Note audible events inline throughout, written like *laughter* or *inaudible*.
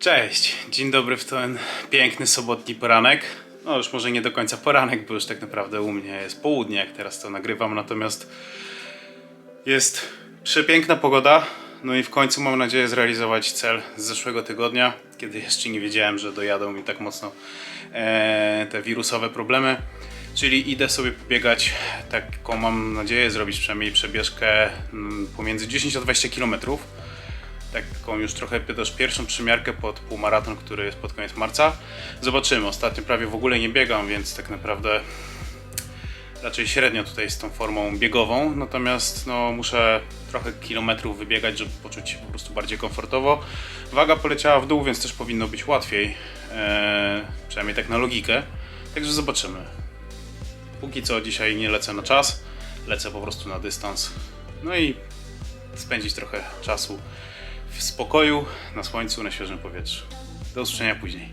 Cześć, dzień dobry w ten piękny sobotni poranek. No już może nie do końca poranek, bo już tak naprawdę u mnie jest południe, jak teraz to nagrywam, natomiast jest przepiękna pogoda. No i w końcu mam nadzieję zrealizować cel z zeszłego tygodnia, kiedy jeszcze nie wiedziałem, że dojadą mi tak mocno e, te wirusowe problemy. Czyli idę sobie pobiegać, taką mam nadzieję zrobić przynajmniej przebieżkę mm, pomiędzy 10 a 20 kilometrów taką już trochę też pierwszą przymiarkę pod półmaraton, który jest pod koniec marca. Zobaczymy. Ostatnio prawie w ogóle nie biegam, więc tak naprawdę raczej średnio tutaj z tą formą biegową. Natomiast no, muszę trochę kilometrów wybiegać, żeby poczuć się po prostu bardziej komfortowo. Waga poleciała w dół, więc też powinno być łatwiej. Eee, przynajmniej tak na logikę. Także zobaczymy. Póki co dzisiaj nie lecę na czas, lecę po prostu na dystans. No i spędzić trochę czasu w spokoju, na słońcu, na świeżym powietrzu. Do usłyszenia później.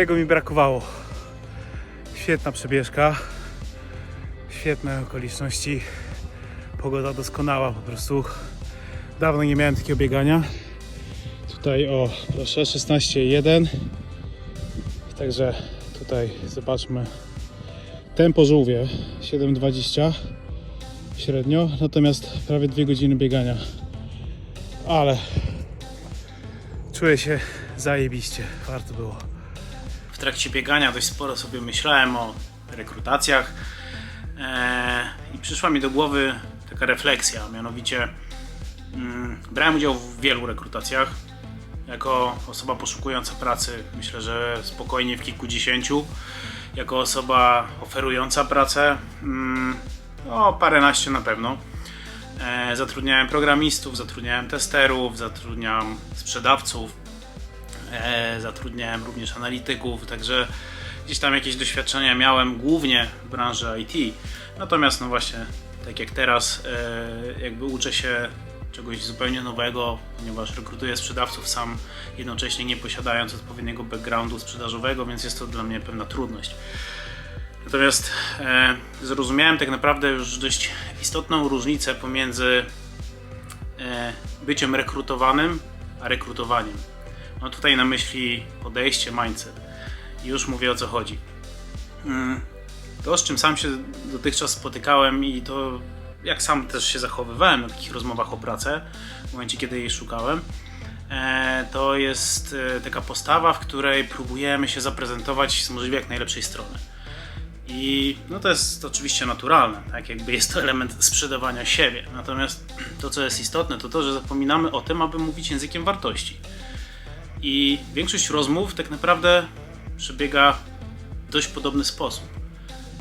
Tego mi brakowało. Świetna przebieżka, świetne okoliczności, pogoda doskonała po prostu. Dawno nie miałem takiego biegania. Tutaj o, proszę, 16,1. Także tutaj zobaczmy. Tempo żółwie 7,20 średnio, natomiast prawie 2 godziny biegania. Ale Czuję się zajebiście, warto było. Trakcie biegania dość sporo sobie myślałem o rekrutacjach eee, i przyszła mi do głowy taka refleksja, mianowicie mm, brałem udział w wielu rekrutacjach. Jako osoba poszukująca pracy, myślę, że spokojnie w kilkudziesięciu. Jako osoba oferująca pracę, mm, no paręnaście na pewno. E, Zatrudniałem programistów, zatrudniałem testerów, zatrudniam sprzedawców, e, zatrudniałem również analityków, także gdzieś tam jakieś doświadczenia miałem głównie w branży IT. Natomiast no właśnie, tak jak teraz, e, jakby uczę się czegoś zupełnie nowego, ponieważ rekrutuję sprzedawców sam, jednocześnie nie posiadając odpowiedniego backgroundu sprzedażowego, więc jest to dla mnie pewna trudność. Natomiast e, zrozumiałem tak naprawdę już dość istotną różnicę pomiędzy e, byciem rekrutowanym a rekrutowaniem. Mam tutaj na myśli podejście, mindset. Już mówię o co chodzi. Mm, To, z czym sam się dotychczas spotykałem i to jak sam też się zachowywałem na takich rozmowach o pracę, w momencie kiedy jej szukałem, e, to jest e, taka postawa, w której próbujemy się zaprezentować z możliwie jak najlepszej strony. I no to jest oczywiście naturalne, tak jakby jest to element sprzedawania siebie. Natomiast to, co jest istotne, to to, że zapominamy o tym, aby mówić językiem wartości. I większość rozmów tak naprawdę przebiega w dość podobny sposób.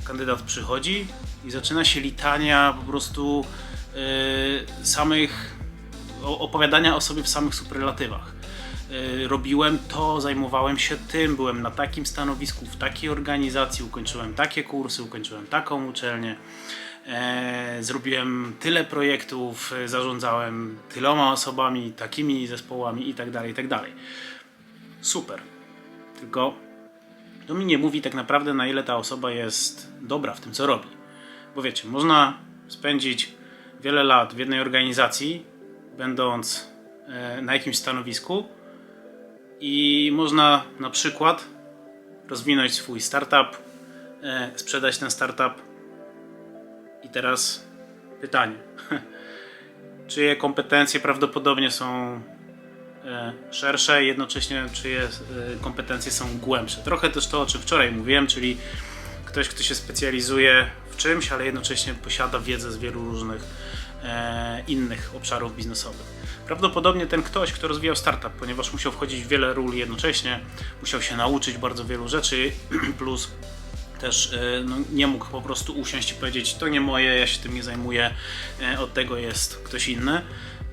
Kandydat przychodzi i zaczyna się litania po prostu yy, samych opowiadania o sobie w samych superlatywach. Y, robiłem to, zajmowałem się tym, byłem na takim stanowisku, w takiej organizacji, ukończyłem takie kursy, ukończyłem taką uczelnię. E, Zrobiłem tyle projektów, e, zarządzałem tyloma osobami, takimi zespołami itd. itd. Super. Tylko to mi nie mówi tak naprawdę, na ile ta osoba jest dobra w tym, co robi. Bo wiecie, można spędzić wiele lat w jednej organizacji, będąc e, na jakimś stanowisku, i można na przykład rozwinąć swój startup, sprzedać ten startup. I teraz pytanie: *laughs* czyje kompetencje prawdopodobnie są e, szersze, jednocześnie czyje e, kompetencje są głębsze. Trochę też to, o czym wczoraj mówiłem, czyli ktoś, kto się specjalizuje w czymś, ale jednocześnie posiada wiedzę z wielu różnych e, innych obszarów biznesowych. Prawdopodobnie ten ktoś, kto rozwijał startup, ponieważ musiał wchodzić w wiele ról jednocześnie, musiał się nauczyć bardzo wielu rzeczy, *clears throat* plus też e, no, nie mógł po prostu usiąść i powiedzieć, to nie moje, ja się tym nie zajmuję, e, od tego jest ktoś inny,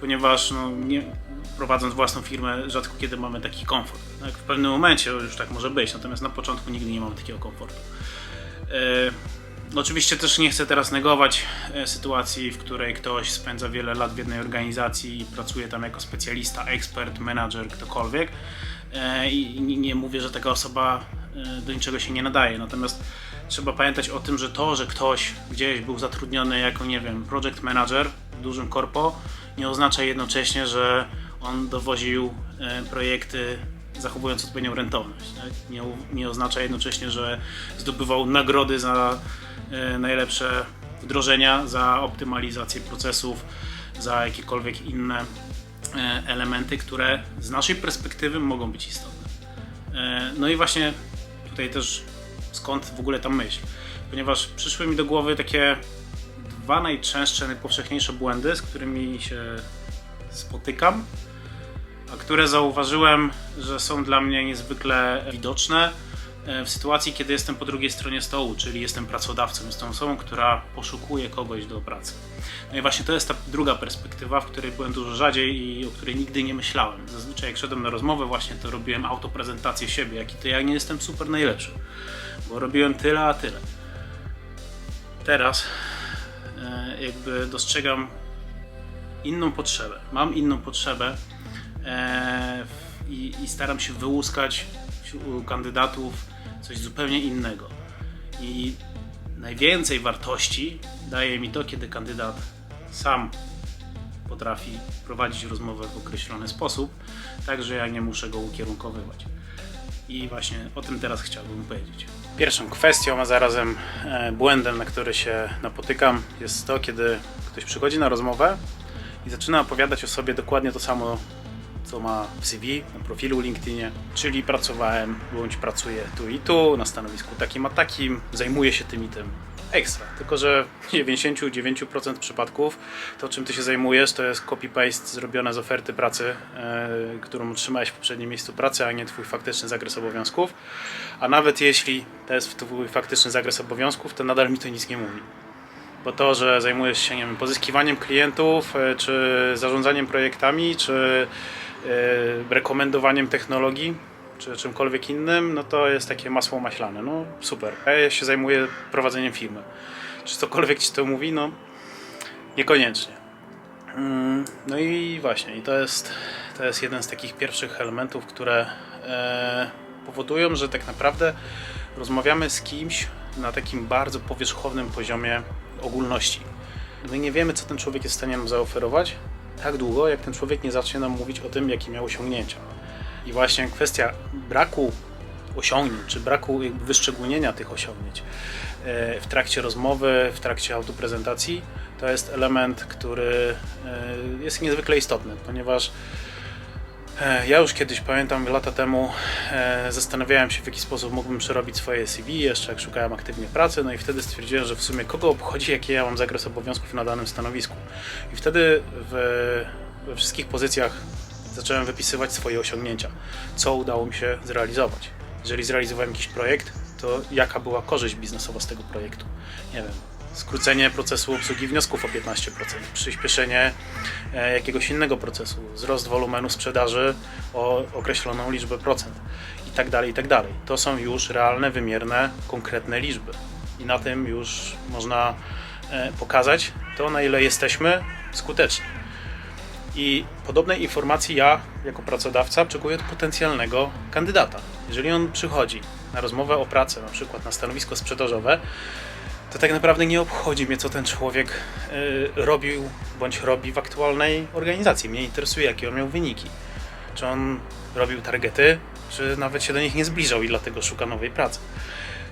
ponieważ no, nie, prowadząc własną firmę rzadko kiedy mamy taki komfort. Tak? W pewnym momencie już tak może być, natomiast na początku nigdy nie mamy takiego komfortu. E, Oczywiście też nie chcę teraz negować sytuacji, w której ktoś spędza wiele lat w jednej organizacji i pracuje tam jako specjalista, ekspert, menadżer, ktokolwiek. I nie- mówię, że taka osoba do niczego się nie nadaje. Natomiast trzeba pamiętać o tym, że to, że ktoś gdzieś był zatrudniony jako, nie wiem, project manager w dużym korpo, nie oznacza jednocześnie, że on dowoził e, projekty zachowując odpowiednią rentowność. Tak? Nie, nie oznacza jednocześnie, że zdobywał nagrody za e, najlepsze wdrożenia, za optymalizację procesów, za jakiekolwiek inne e, elementy, które z naszej perspektywy mogą być istotne. E, No i właśnie tutaj też skąd w ogóle ta myśl? Ponieważ przyszły mi do głowy takie dwa najczęstsze, najpowszechniejsze błędy, z którymi się spotykam, a które zauważyłem, że są dla mnie niezwykle widoczne w sytuacji, kiedy jestem po drugiej stronie stołu, czyli jestem pracodawcą, jestem osobą, która poszukuje kogoś do pracy. No i właśnie to jest ta druga perspektywa, w której byłem dużo rzadziej i o której nigdy nie myślałem. Zazwyczaj jak szedłem na rozmowę właśnie, to robiłem autoprezentację siebie, jaki to ja nie jestem super najlepszy, bo robiłem tyle, a tyle. Teraz e, jakby dostrzegam inną potrzebę. Mam inną potrzebę e, i, i staram się wyłuskać u kandydatów coś zupełnie innego. I najwięcej wartości daje mi to, kiedy kandydat sam potrafi prowadzić rozmowę w określony sposób, tak że ja nie muszę go ukierunkowywać. I właśnie o tym teraz chciałbym powiedzieć. Pierwszą kwestią, a zarazem e, błędem, na który się napotykam, jest to, kiedy ktoś przychodzi na rozmowę i zaczyna opowiadać o sobie dokładnie to samo, co ma w CV, na profilu LinkedInie, czyli pracowałem bądź pracuję tu i tu, na stanowisku takim a takim, zajmuję się tym i tym. Ekstra. Tylko, że w 99% przypadków to, czym ty się zajmujesz, to jest copy-paste zrobione z oferty pracy, e, którą otrzymałeś w poprzednim miejscu pracy, a nie twój faktyczny zakres obowiązków. A nawet jeśli to jest twój faktyczny zakres obowiązków, to nadal mi to nic nie mówi bo to, że zajmujesz się nie wiem, pozyskiwaniem klientów, e, czy zarządzaniem projektami, czy rekomendowaniem technologii, czy czymkolwiek innym, no to jest takie masło maślane. No super. Ja się zajmuję prowadzeniem firmy. Czy cokolwiek ci to mówi? No niekoniecznie. Mm, No i właśnie, i to jest, to jest jeden z takich pierwszych elementów, które e, powodują, że tak naprawdę rozmawiamy z kimś na takim bardzo powierzchownym poziomie ogólności. My nie wiemy, co ten człowiek jest w stanie nam zaoferować, tak długo, jak ten człowiek nie zacznie nam mówić o tym, jakie miał osiągnięcia. I właśnie kwestia braku osiągnięć, czy braku wyszczególnienia tych osiągnięć e, w trakcie rozmowy, w trakcie autoprezentacji, to jest element, który e, jest niezwykle istotny, ponieważ Ja już kiedyś pamiętam lata temu e, zastanawiałem się w jaki sposób mógłbym przerobić swoje CV, jeszcze jak szukałem aktywnie pracy, no i wtedy stwierdziłem, że w sumie kogo obchodzi jaki ja mam zakres obowiązków na danym stanowisku. I wtedy w, we wszystkich pozycjach zacząłem wypisywać swoje osiągnięcia, co udało mi się zrealizować. Jeżeli zrealizowałem jakiś projekt, to jaka była korzyść biznesowa z tego projektu? Nie wiem, skrócenie procesu obsługi wniosków o 15%, przyspieszenie e, jakiegoś innego procesu, wzrost wolumenu sprzedaży o określoną liczbę procent i tak dalej, i tak. To są już realne, wymierne, konkretne liczby. I na tym już można e, pokazać, to na ile jesteśmy skuteczni. I podobnej informacji ja, jako pracodawca, oczekuję od potencjalnego kandydata. Jeżeli on przychodzi na rozmowę o pracę, na przykład na stanowisko sprzedażowe, to tak naprawdę nie obchodzi mnie, co ten człowiek y, robił bądź robi w aktualnej organizacji. Mnie interesuje, jakie on miał wyniki. Czy on robił targety, czy nawet się do nich nie zbliżał i dlatego szuka nowej pracy.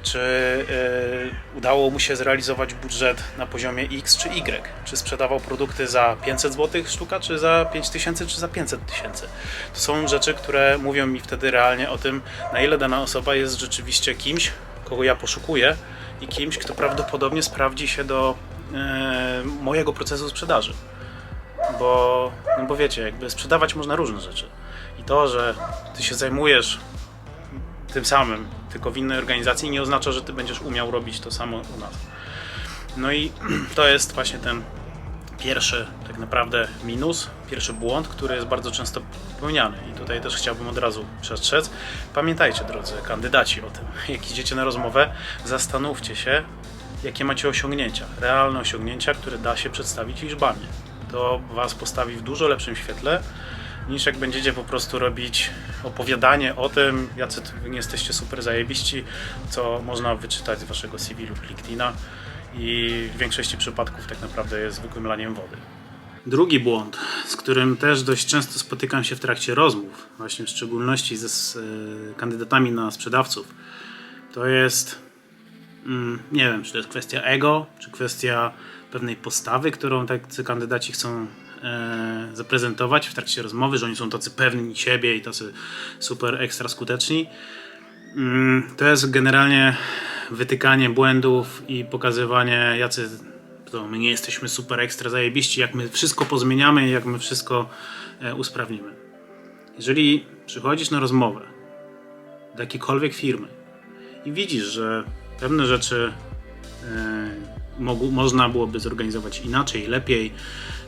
Czy y, udało mu się zrealizować budżet na poziomie X czy Y? Czy sprzedawał produkty za 500 zł sztuka, czy za 5000, czy za 500 tysięcy? To są rzeczy, które mówią mi wtedy realnie o tym, na ile dana osoba jest rzeczywiście kimś, kogo ja poszukuję i kimś, kto prawdopodobnie sprawdzi się do e, mojego procesu sprzedaży. Bo, no bo wiecie, jakby sprzedawać można różne rzeczy. I to, że ty się zajmujesz tym samym, tylko w innej organizacji, nie oznacza, że ty będziesz umiał robić to samo u nas. No i *clears throat* to jest właśnie ten pierwszy tak naprawdę minus, pierwszy błąd, który jest bardzo często popełniany. I tutaj też chciałbym od razu przestrzec. Pamiętajcie, drodzy kandydaci, o tym, *laughs* jak idziecie na rozmowę, zastanówcie się, jakie macie osiągnięcia, realne osiągnięcia, które da się przedstawić liczbami. To Was postawi w dużo lepszym świetle, niż jak będziecie po prostu robić opowiadanie o tym, jacy nie jesteście super zajebiści, co można wyczytać z Waszego CV lub LinkedIna i w większości przypadków tak naprawdę jest zwykłym laniem wody. Drugi błąd, z którym też dość często spotykam się w trakcie rozmów, właśnie w szczególności ze e, kandydatami na sprzedawców, to jest, mm, nie wiem, czy to jest kwestia ego, czy kwestia pewnej postawy, którą tacy kandydaci chcą e, zaprezentować w trakcie rozmowy, że oni są tacy pewni siebie i tacy super ekstra skuteczni. Mm, To jest generalnie wytykanie błędów i pokazywanie, jacy to my nie jesteśmy super ekstra zajebiści, jak my wszystko pozmieniamy jak my wszystko e, usprawnimy. Jeżeli przychodzisz na rozmowę do jakiejkolwiek firmy i widzisz, że pewne rzeczy e, mogu, można byłoby zorganizować inaczej, lepiej,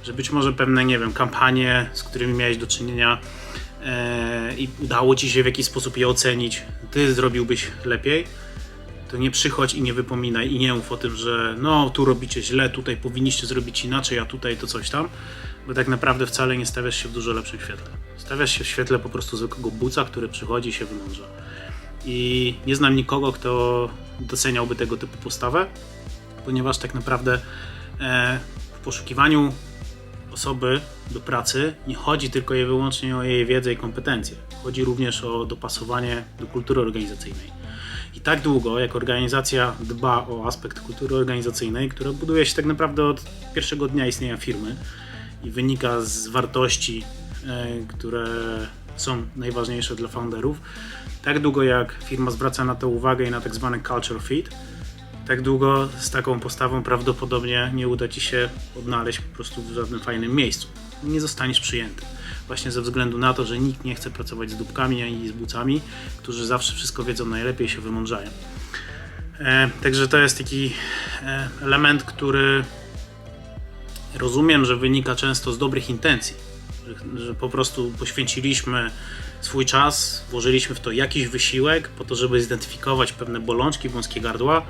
że być może pewne, nie wiem, kampanie, z którymi miałeś do czynienia e, i udało ci się w jakiś sposób je ocenić, ty zrobiłbyś lepiej, to nie przychodź i nie wypominaj i nie mów o tym, że no tu robicie źle, tutaj powinniście zrobić inaczej, a tutaj to coś tam, bo tak naprawdę wcale nie stawiasz się w dużo lepszym świetle. Stawiasz się w świetle po prostu zwykłego buca, który przychodzi i się wymądrza. I nie znam nikogo, kto doceniałby tego typu postawę, ponieważ tak naprawdę e, w poszukiwaniu osoby do pracy nie chodzi tylko i wyłącznie o jej wiedzę i kompetencje. Chodzi również o dopasowanie do kultury organizacyjnej. I tak długo, jak organizacja dba o aspekt kultury organizacyjnej, która buduje się tak naprawdę od pierwszego dnia istnienia firmy i wynika z wartości, e, które są najważniejsze dla founderów, tak długo jak firma zwraca na to uwagę i na tak zwany culture fit, tak długo z taką postawą prawdopodobnie nie uda ci się odnaleźć po prostu w żadnym fajnym miejscu. Nie zostaniesz przyjęty. Właśnie ze względu na to, że nikt nie chce pracować z dupkami ani z bucami, którzy zawsze wszystko wiedzą najlepiej się wymądrzają. E, także to jest taki e, element, który rozumiem, że wynika często z dobrych intencji. Że, że po prostu poświęciliśmy swój czas, włożyliśmy w to jakiś wysiłek po to, żeby zidentyfikować pewne bolączki, wąskie gardła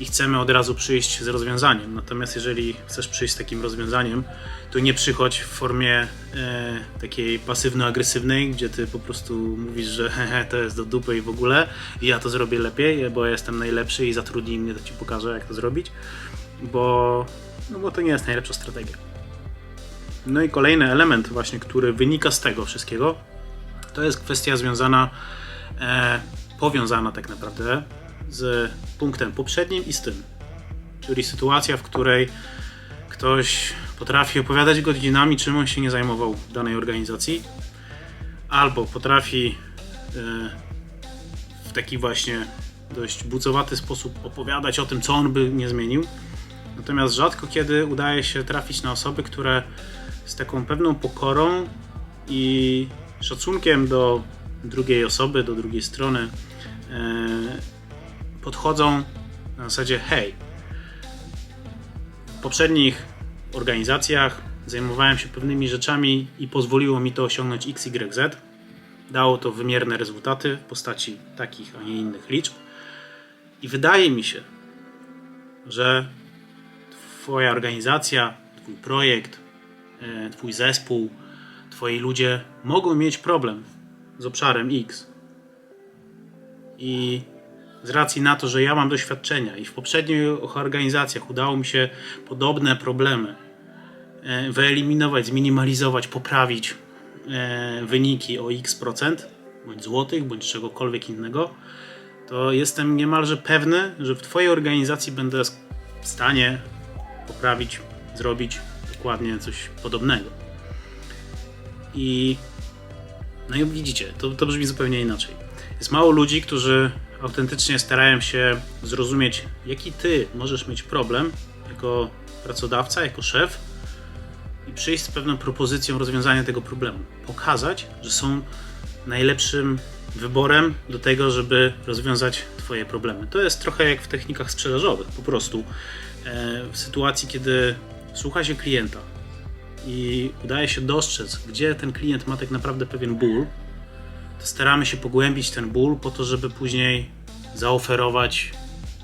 i chcemy od razu przyjść z rozwiązaniem. Natomiast jeżeli chcesz przyjść z takim rozwiązaniem, to nie przychodź w formie e, takiej pasywno-agresywnej, gdzie ty po prostu mówisz, że *laughs* hehe, to jest do dupy i w ogóle i ja to zrobię lepiej, bo jestem najlepszy i zatrudnij mnie, to ci pokażę jak to zrobić, bo, no bo to nie jest najlepsza strategia. No i kolejny element właśnie, który wynika z tego wszystkiego, to jest kwestia związana, e, powiązana tak naprawdę z punktem poprzednim i z tym. Czyli sytuacja, w której ktoś potrafi opowiadać godzinami, czym on się nie zajmował w danej organizacji, albo potrafi e, w taki właśnie dość bucowaty sposób opowiadać o tym, co on by nie zmienił. Natomiast rzadko kiedy udaje się trafić na osoby, które z taką pewną pokorą i szacunkiem do drugiej osoby, do drugiej strony e, podchodzą na zasadzie hej, w poprzednich organizacjach zajmowałem się pewnymi rzeczami i pozwoliło mi to osiągnąć XYZ. Dało to wymierne rezultaty w postaci takich, a nie innych liczb. I wydaje mi się, że Twoja organizacja, Twój projekt, e, Twój zespół, Twoi ludzie mogą mieć problem z obszarem X. I z racji na to, że ja mam doświadczenia i w poprzednich organizacjach udało mi się podobne problemy e, wyeliminować, zminimalizować, poprawić e, wyniki o x procent, bądź złotych, bądź czegokolwiek innego, to jestem niemalże pewny, że w Twojej organizacji będę w stanie poprawić, zrobić dokładnie coś podobnego. I no i widzicie, to, to brzmi zupełnie inaczej. Jest mało ludzi, którzy autentycznie starają się zrozumieć, jaki ty możesz mieć problem jako pracodawca, jako szef i przyjść z pewną propozycją rozwiązania tego problemu. Pokazać, że są najlepszym wyborem do tego, żeby rozwiązać Twoje problemy. To jest trochę jak w technikach sprzedażowych, po prostu. E, W sytuacji, kiedy słucha się klienta i udaje się dostrzec, gdzie ten klient ma tak naprawdę pewien ból, staramy się pogłębić ten ból po to, żeby później zaoferować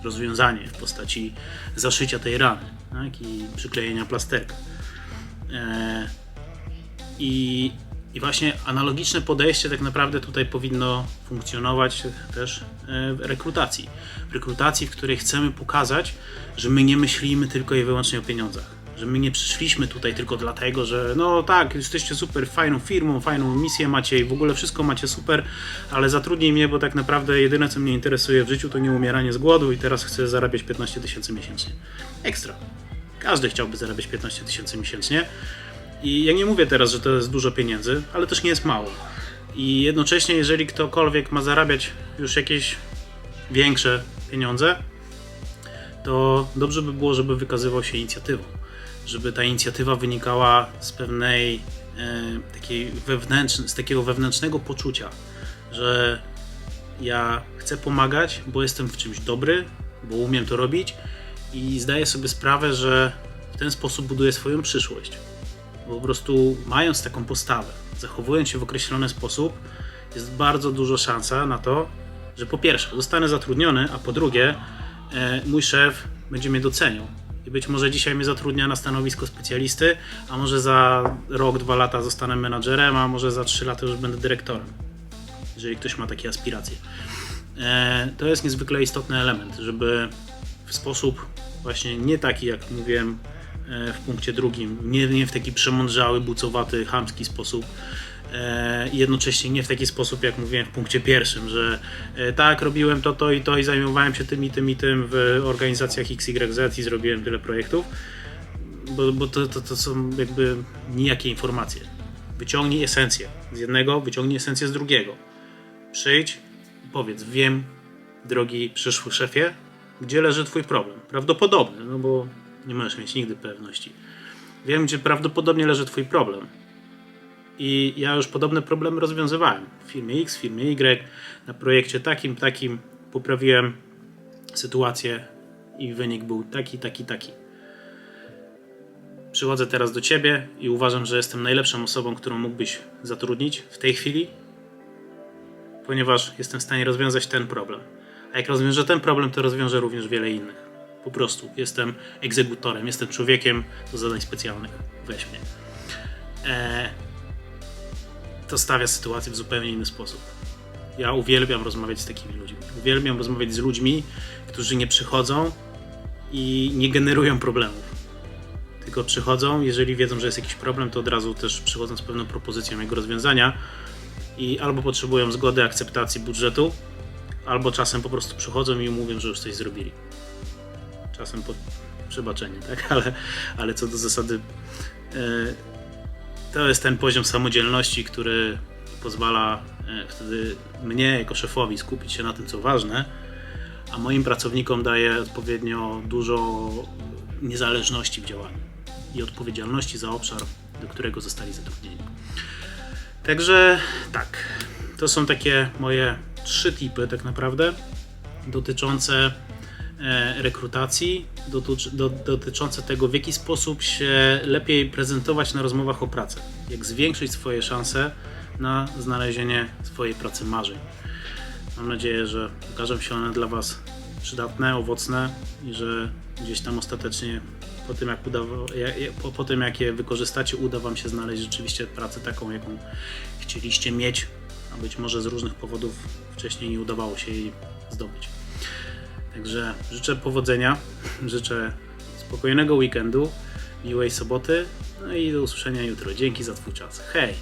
rozwiązanie w postaci zaszycia tej rany tak? i przyklejenia plasterka. E, I, I właśnie analogiczne podejście tak naprawdę tutaj powinno funkcjonować też e, w rekrutacji. W rekrutacji, w której chcemy pokazać, że my nie myślimy tylko i wyłącznie o pieniądzach. Że my nie przyszliśmy tutaj tylko dlatego, że no tak, jesteście super fajną firmą, fajną misję macie i w ogóle wszystko macie super, ale zatrudnij mnie, bo tak naprawdę jedyne co mnie interesuje w życiu to nie umieranie z głodu i teraz chcę zarabiać 15 tysięcy miesięcznie. Ekstra. Każdy chciałby zarabiać 15 tysięcy miesięcznie. I ja nie mówię teraz, że to jest dużo pieniędzy, ale też nie jest mało. I jednocześnie, jeżeli ktokolwiek ma zarabiać już jakieś większe pieniądze, to dobrze by było, żeby wykazywał się inicjatywą. Żeby ta inicjatywa wynikała z pewnej e, takiej wewnętrznej, z takiego wewnętrznego poczucia, że ja chcę pomagać, bo jestem w czymś dobry, bo umiem to robić i zdaję sobie sprawę, że w ten sposób buduję swoją przyszłość. Po prostu mając taką postawę, zachowując się w określony sposób, jest bardzo dużo szansa na to, że po pierwsze zostanę zatrudniony, a po drugie e, mój szef będzie mnie doceniał. Być może dzisiaj mnie zatrudnia na stanowisko specjalisty, a może za rok, dwa lata zostanę menadżerem, a może za trzy lata już będę dyrektorem. Jeżeli ktoś ma takie aspiracje. E, to jest niezwykle istotny element, żeby w sposób właśnie nie taki, jak mówiłem e, w punkcie drugim, nie, nie w taki przemądrzały, bucowaty, chamski sposób, i jednocześnie nie w taki sposób, jak mówiłem w punkcie pierwszym, że e, tak, robiłem to, to i to i zajmowałem się tym i tym i tym w organizacjach XYZ i zrobiłem tyle projektów, bo, bo to, to, to są jakby nijakie informacje. Wyciągnij esencję z jednego, wyciągnij esencję z drugiego. Przyjdź powiedz, wiem, drogi przyszły szefie, gdzie leży twój problem. Prawdopodobny, no bo nie możesz mieć nigdy pewności. Wiem, gdzie prawdopodobnie leży twój problem. I ja już podobne problemy rozwiązywałem w firmie X, w firmie Y, na projekcie takim, takim poprawiłem sytuację i wynik był taki, taki, taki. Przychodzę teraz do ciebie i uważam, że jestem najlepszą osobą, którą mógłbyś zatrudnić w tej chwili, ponieważ jestem w stanie rozwiązać ten problem. A jak rozwiążę ten problem, to rozwiążę również wiele innych. Po prostu jestem egzekutorem, jestem człowiekiem do zadań specjalnych. Weź mnie. Eee, to stawia sytuację w zupełnie inny sposób. Ja uwielbiam rozmawiać z takimi ludźmi. Uwielbiam rozmawiać z ludźmi, którzy nie przychodzą i nie generują problemów. Tylko przychodzą, jeżeli wiedzą, że jest jakiś problem, to od razu też przychodzą z pewną propozycją jego rozwiązania i albo potrzebują zgody, akceptacji budżetu, albo czasem po prostu przychodzą i mówią, że już coś zrobili. Czasem po przebaczenie, tak? *laughs* Ale, ale co do zasady, e, to jest ten poziom samodzielności, który pozwala e, wtedy mnie jako szefowi skupić się na tym, co ważne, a moim pracownikom daje odpowiednio dużo niezależności w działaniu i odpowiedzialności za obszar, do którego zostali zatrudnieni. Także tak, to są takie moje trzy tipy tak naprawdę dotyczące rekrutacji, dotyczy, do, dotyczące tego, w jaki sposób się lepiej prezentować na rozmowach o pracę, jak zwiększyć swoje szanse na znalezienie swojej pracy marzeń. Mam nadzieję, że okażą się one dla Was przydatne, owocne i że gdzieś tam ostatecznie po tym jak, po, po tym jak je wykorzystacie, uda Wam się znaleźć rzeczywiście pracę taką, jaką chcieliście mieć, a być może z różnych powodów wcześniej nie udawało się jej zdobyć. Także życzę powodzenia, *laughs* życzę spokojnego weekendu, miłej soboty, no i do usłyszenia jutro. Dzięki za Twój czas. Hej!